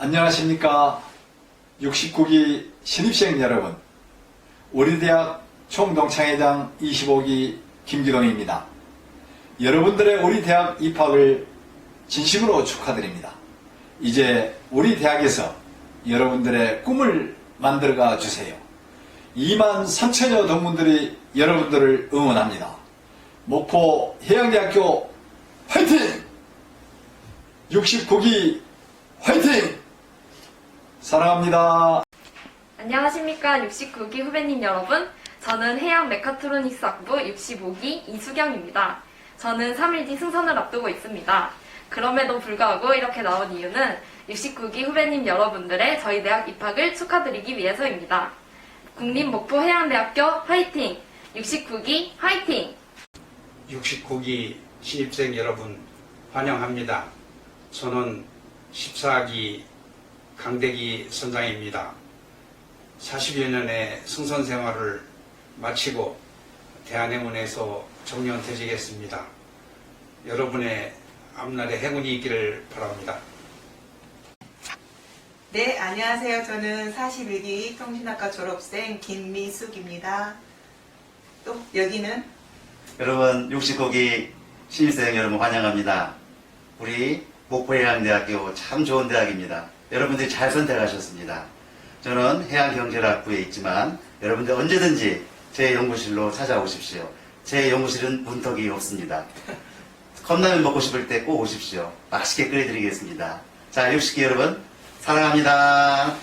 안녕하십니까. 69기 신입생 여러분. 우리 대학 총동창회장 25기 김기동입니다. 여러분들의 우리 대학 입학을 진심으로 축하드립니다. 이제 우리 대학에서 여러분들의 꿈을 만들어가 주세요. 2만 3천여 동문들이 여러분들을 응원합니다. 목포 해양대학교 화이팅! 69기 화이팅! 사랑합니다. 안녕하십니까 69기 후배님 여러분. 저는 해양 메카트로닉스 학부 65기 이수경입니다. 저는 3일 뒤 승선을 앞두고 있습니다. 그럼에도 불구하고 이렇게 나온 이유는 69기 후배님 여러분들의 저희 대학 입학을 축하드리기 위해서입니다. 국립목포해양대학교 화이팅! 69기 화이팅! 69기 신입생 여러분 환영합니다. 저는 14기 강대기 선장입니다. 40여 년의 승선 생활을 마치고 대한행운에서 정년퇴직했습니다. 여러분의 앞날에 행운이 있기를 바랍니다. 네, 안녕하세요. 저는 41기 통신학과 졸업생 김미숙입니다. 또 여기는 여러분 69기 신입생 여러분 환영합니다. 우리 목포해양대학교 참 좋은 대학입니다. 여러분들이 잘 선택하셨습니다. 저는 해양경제학부에 있지만 여러분들 언제든지 제 연구실로 찾아오십시오. 제 연구실은 문턱이 없습니다. 컵라면 먹고 싶을 때 꼭 오십시오. 맛있게 끓여드리겠습니다. 자, 60기 여러분 사랑합니다.